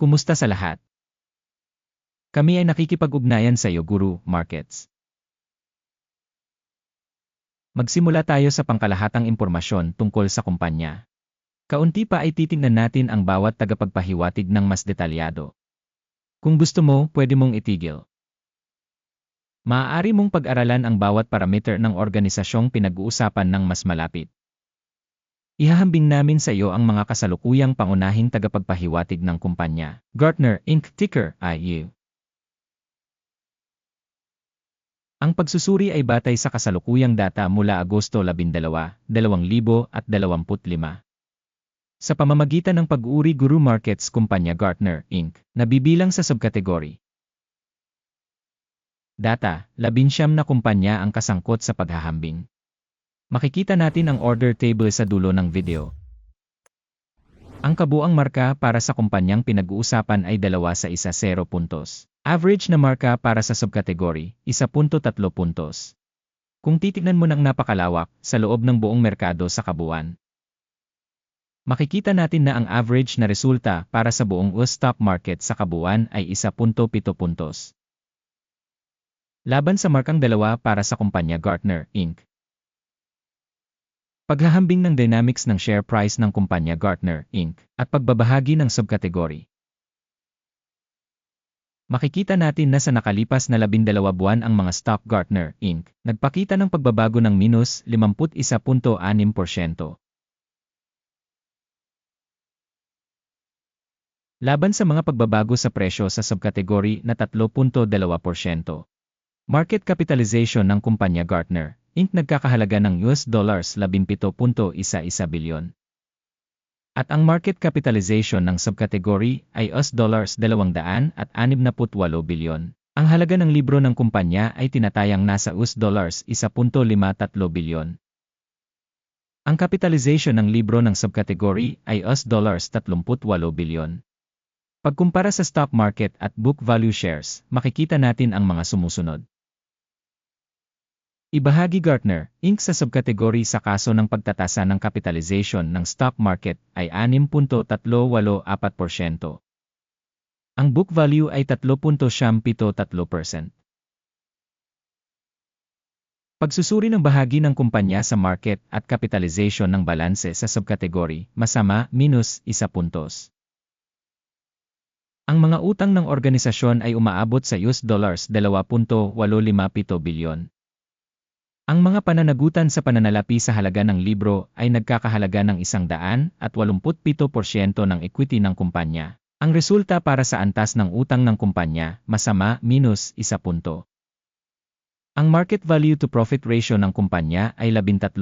Kumusta sa lahat? Kami ay nakikipag-ugnayan sa iyo, Guru Markets. Magsimula tayo sa pangkalahatang impormasyon tungkol sa kumpanya. Kaunti pa ay titingnan natin ang bawat tagapagpahiwatig ng mas detalyado. Kung gusto mo, pwede mong itigil. Maaari mong pag-aralan ang bawat parameter ng organisasyong pinag-uusapan ng mas malapit. Ihahambing namin sa iyo ang mga kasalukuyang pangunahing tagapagpahiwatig ng kumpanya. Gartner Inc. Ticker IU. Ang pagsusuri ay batay sa kasalukuyang data mula Agosto 12, 2025. Sa pamamagitan ng pag-uri Guru Markets Kumpanya Gartner Inc. nabibilang sa subkategory. Data, labinsyam na kumpanya ang kasangkot sa paghahambing. Makikita natin ang order table sa dulo ng video. Ang kabuang marka para sa kumpanyang pinag-uusapan ay dalawa sa isa 0 puntos. Average na marka para sa subkategory, 1.3 puntos. Kung titignan mo ng napakalawak sa loob ng buong merkado sa kabuuan, makikita natin na ang average na resulta para sa buong US stock market sa kabuuan ay 1.7 puntos. Laban sa markang dalawa para sa kumpanya Gartner, Inc. Paghahambing ng dynamics ng share price ng kumpanya Gartner, Inc. at pagbabahagi ng subkategory. Makikita natin na sa nakalipas na 12 buwan ang mga stock Gartner, Inc. nagpakita ng pagbabago ng minus 51.6%. Laban sa mga pagbabago sa presyo sa subkategory na 3.2%. Market capitalization ng kumpanya Gartner, Inc. nagkakahalaga ng US dollars 17.11 bilyon. At ang market capitalization ng subkategory ay US dollars 268 bilyon. Ang halaga ng libro ng kumpanya ay tinatayang nasa US dollars 1.53 bilyon. Ang capitalization ng libro ng subkategory ay US dollars 38 bilyon. Pagkumpara sa stock market at book value shares, makikita natin ang mga sumusunod. Ibahagi Gartner, Inc. sa subkategory sa kaso ng pagtatasa ng capitalization ng stock market ay 6.384%. Ang book value ay 3.73%. Pagsusuri ng bahagi ng kumpanya sa market at capitalization ng balanse sa subkategory, masama, minus, isa puntos. Ang mga utang ng organisasyon ay umaabot sa US dollars 2.857 bilyon. Ang mga pananagutan sa pananalapi sa halaga ng libro ay nagkakahalaga ng isang daan at 87% ng equity ng kumpanya. Ang resulta para sa antas ng utang ng kumpanya, masama, minus, isa punto. Ang market value to profit ratio ng kumpanya ay 13.5.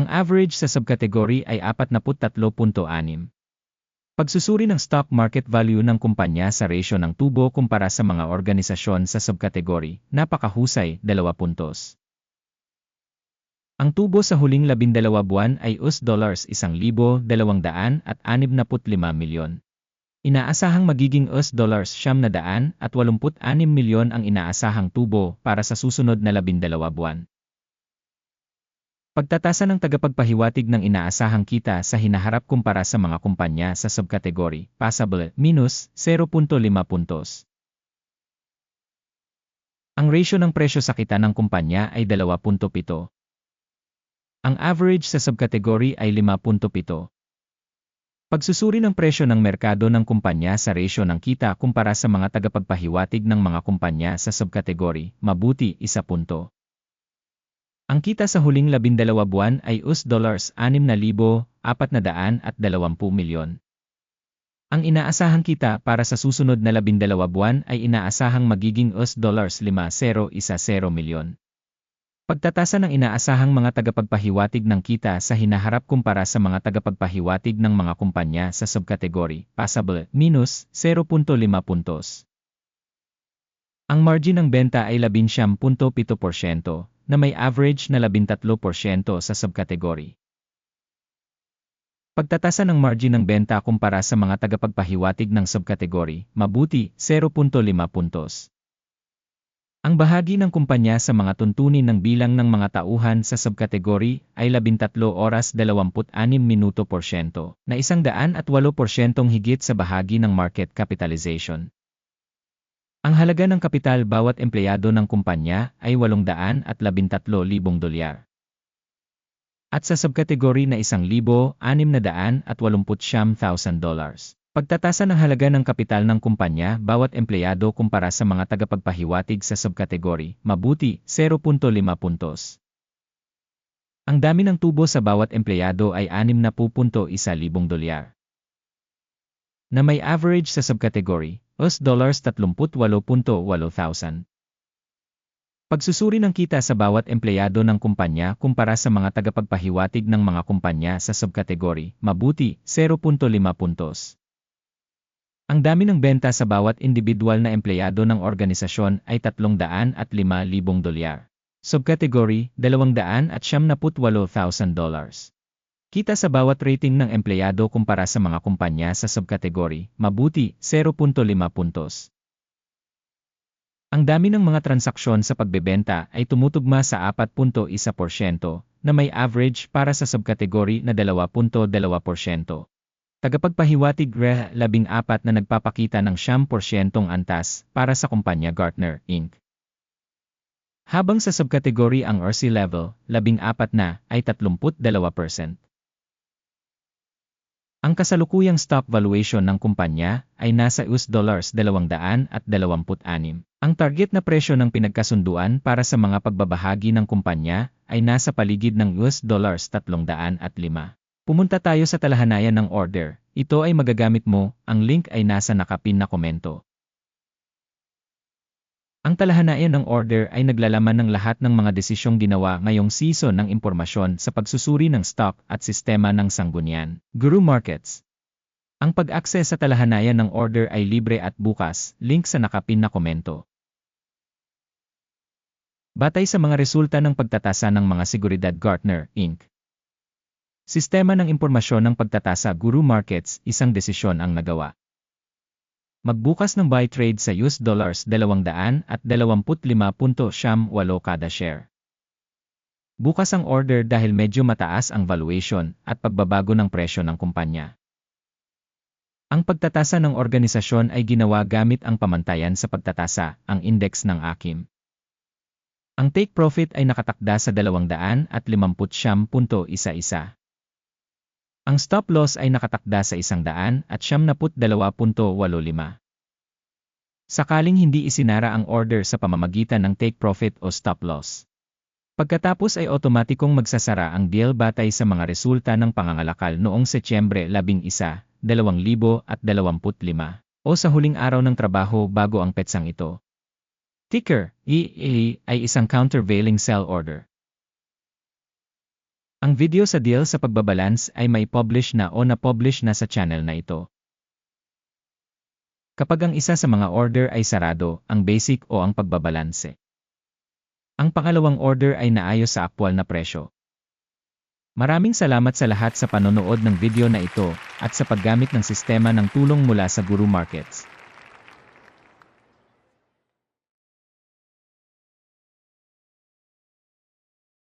Ang average sa subkategory ay 43.6. Pagsusuri ng stock market value ng kumpanya sa ratio ng tubo kumpara sa mga organisasyon sa subkategory, napakahusay, 2 puntos. Ang tubo sa huling 12 buwan ay US dollars 1,265 milyon. Inaasahang magiging US dollars 786 milyon ang inaasahang tubo para sa susunod na 12 buwan. Pagtatasa ng tagapagpahiwatig ng inaasahang kita sa hinaharap kumpara sa mga kumpanya sa subkategory, passable, minus 0.5 puntos. Ang ratio ng presyo sa kita ng kumpanya ay 2.7. Ang average sa subkategory ay 5.7. Pagsusuri ng presyo ng merkado ng kumpanya sa ratio ng kita kumpara sa mga tagapagpahiwatig ng mga kumpanya sa subkategory, mabuti, 1 punto. Ang kita sa huling labindalawa buwan ay US dollars 6,420 milyon. Ang inaasahang kita para sa susunod na labindalawa buwan ay inaasahang magiging US dollars 5,010 milyon. Pagtatasa ng inaasahang mga tagapagpahiwatig ng kita sa hinaharap kumpara sa mga tagapagpahiwatig ng mga kumpanya sa subkategory, passable, minus 0.5 puntos. Ang margin ng benta ay 11.7%, na may average na 13% sa subkategory. Pagtatasa ng margin ng benta kumpara sa mga tagapagpahiwatig ng subkategory, mabuti, 0.5 puntos. Ang bahagi ng kumpanya sa mga tuntunin ng bilang ng mga tauhan sa subkategory ay 13 oras 26 minuto porsyento, na 108 porsyentong higit sa bahagi ng market capitalization. Ang halaga ng kapital bawat empleyado ng kumpanya ay 813,000 dolyar. At sa subkategory na 1,689,000 dollars. Pagtatasa ng halaga ng kapital ng kumpanya bawat empleyado kumpara sa mga tagapagpahiwatig sa subkategory, mabuti, 0.5 puntos. Ang dami ng tubo sa bawat empleyado ay 60.1 libong dolyar. Na may average sa subkategory, US dollars 38.8 thousand. Pagsusuri ng kita sa bawat empleyado ng kumpanya kumpara sa mga tagapagpahiwatig ng mga kumpanya sa subkategory, mabuti, 0.5 puntos. Ang dami ng benta sa bawat individual na empleyado ng organisasyon ay 305,000 dolyar. Subcategory, 278,000 dollars. Kita sa bawat rating ng empleyado kumpara sa mga kumpanya sa subcategory, mabuti, 0.5 puntos. Ang dami ng mga transaksyon sa pagbebenta ay tumutugma sa 4.1% na may average para sa subcategory na 2.2%. Tagapagpahiwatig RE 14 na nagpapakita ng 10% antas para sa kumpanya Gartner, Inc. Habang sa subkategory ang RC level, 14 na ay 32%. Ang kasalukuyang stock valuation ng kumpanya ay nasa US dollars 226. Ang target na presyo ng pinagkasunduan para sa mga pagbabahagi ng kumpanya ay nasa paligid ng US dollars 305. Pumunta tayo sa talahanayan ng order. Ito ay magagamit mo, ang link ay nasa nakapin na komento. Ang talahanayan ng order ay naglalaman ng lahat ng mga desisyong ginawa ngayong season ng impormasyon sa pagsusuri ng stock at sistema ng sanggunian. Guru Markets Ang pag-access sa talahanayan ng order ay libre at bukas, link sa nakapin na komento. Batay sa mga resulta ng pagtatasa ng mga seguridad Gartner, Inc. Sistema ng impormasyon ng pagtatasa Guru Markets, isang desisyon ang nagawa. Magbukas ng buy trade sa US dollars 200 at 25.78 kada share. Bukas ang order dahil medyo mataas ang valuation at pagbabago ng presyo ng kumpanya. Ang pagtatasa ng organisasyon ay ginawa gamit ang pamantayan sa pagtatasa, ang index ng AKIM. Ang take profit ay nakatakda sa 200 at 50.11. Ang stop loss ay nakatakda sa 100 at 72.85. Sakaling hindi isinara ang order sa pamamagitan ng take profit o stop loss. Pagkatapos ay otomatikong magsasara ang deal batay sa mga resulta ng pangangalakal noong Setyembre 11, 2025 o sa huling araw ng trabaho bago ang petsang ito. Ticker, EE, ay isang countervailing sell order. Ang video sa deal sa pagbabalance ay may publish na o na-publish na sa channel na ito. Kapag ang isa sa mga order ay sarado, ang basic o ang pagbabalanse. Ang pangalawang order ay naayos sa aktwal na presyo. Maraming salamat sa lahat sa panonood ng video na ito at sa paggamit ng sistema ng tulong mula sa Guru Markets.